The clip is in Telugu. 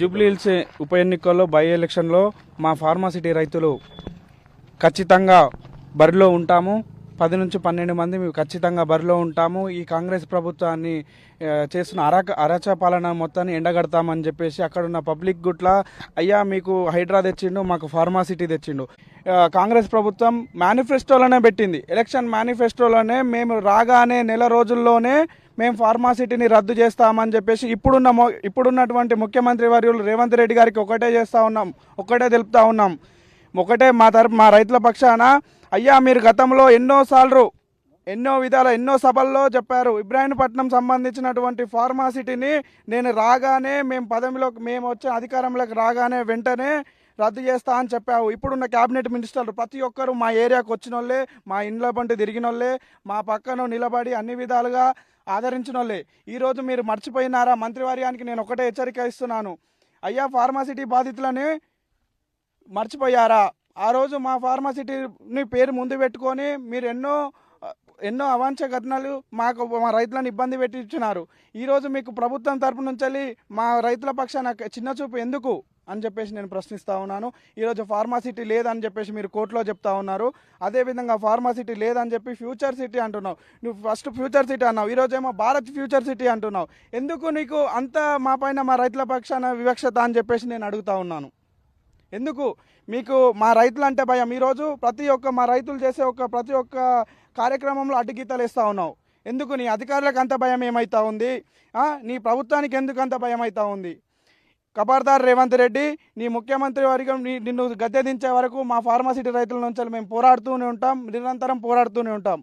జూబ్లీ హిల్స్ ఉప ఎన్నికల్లో బై ఎలక్షన్లో మా ఫార్మాసిటీ రైతులు ఖచ్చితంగా బరిలో ఉంటాము. పది నుంచి పన్నెండు మంది మేము ఖచ్చితంగా బరిలో ఉంటాము. ఈ కాంగ్రెస్ ప్రభుత్వాన్ని చేసిన అరక అరాక అరాచ పాలన మొత్తాన్ని ఎండగడతామని చెప్పేసి అక్కడ ఉన్న పబ్లిక్ గుట్ల అయ్యా మీకు హైడ్రా తెచ్చిండు మాకు ఫార్మాసిటీ తెచ్చిండు. కాంగ్రెస్ ప్రభుత్వం మేనిఫెస్టోలోనే పెట్టింది. ఎలక్షన్ మేనిఫెస్టోలోనే మేము రాగానే నెల రోజుల్లోనే మేము ఫార్మాసిటీని రద్దు చేస్తామని చెప్పేసి ఇప్పుడున్న ఇప్పుడున్నటువంటి ముఖ్యమంత్రి వర్యులు రేవంత్ రెడ్డి గారికి ఒకటే చేస్తూ ఉన్నాం ఒకటే తెలుపుతా ఉన్నాం. ఒకటే మా తరపు మా రైతుల పక్షాన అయ్యా మీరు గతంలో ఎన్నోసార్లు ఎన్నో విధాల ఎన్నో సభల్లో చెప్పారు ఇబ్రాహీంపట్నం సంబంధించినటువంటి ఫార్మాసిటీని నేను రాగానే మేము పదవిలోకి మేము వచ్చే అధికారంలోకి రాగానే వెంటనే రద్దు చేస్తా అని చెప్పావు. ఇప్పుడున్న క్యాబినెట్ మినిస్టర్లు ప్రతి ఒక్కరు మా ఏరియాకు వచ్చిన వాళ్ళే మా ఇండ్ల పంట తిరిగిన వాళ్ళే మా పక్కన నిలబడి అన్ని విధాలుగా ఆదరించిన వాళ్ళే ఈరోజు మీరు మర్చిపోయినారా? మంత్రివర్యానికి నేను ఒకటే హెచ్చరిక ఇస్తున్నాను. అయ్యా ఫార్మాసిటీ బాధితులని మర్చిపోయారా? ఆ రోజు మా ఫార్మాసిటీని పేరు ముందు పెట్టుకొని మీరు ఎన్నో ఎన్నో అవాంఛ ఘటనలు మాకు మా రైతులను ఇబ్బంది పెట్టించున్నారు ఈరోజు మీకు ప్రభుత్వం తరపు నుంచి మా రైతుల పక్షాన చిన్న చూపు ఎందుకు? అని చెప్పేసి నేను ప్రశ్నిస్తూ ఉన్నాను. ఈరోజు ఫార్మాసిటీ లేదని చెప్పేసి మీరు కోర్టులో చెప్తా ఉన్నారు. అదేవిధంగా ఫార్మాసిటీ లేదని చెప్పి ఫ్యూచర్ సిటీ అంటున్నావు. నువ్వు ఫస్ట్ ఫ్యూచర్ సిటీ అన్నావు. ఈరోజు ఏమో భారత్ ఫ్యూచర్ సిటీ అంటున్నావు. ఎందుకు నీకు అంత మా పైన మా రైతుల పక్షాన వివక్షత అని చెప్పేసి నేను అడుగుతా ఉన్నాను. ఎందుకు? మీకు మా రైతులు అంటే భయం ఈరోజు ప్రతి ఒక్క మా రైతులు చేసే ఒక ప్రతి ఒక్క కార్యక్రమంలో అడ్డుగీతలు వేస్తూ ఉన్నావు. ఎందుకు? నీ అధికారులకు అంత భయం ఏమవుతా ఉంది? నీ ప్రభుత్వానికి ఎందుకు అంత భయం అవుతా ఉంది? కబార్దార్ రేవంత్ రెడ్డి నీ ముఖ్యమంత్రి వర్గం నిన్ను గద్దె దించే వరకు మా ఫార్మాసిటీ రైతుల నుంచి మేము పోరాడుతూనే ఉంటాం నిరంతరం పోరాడుతూనే ఉంటాం.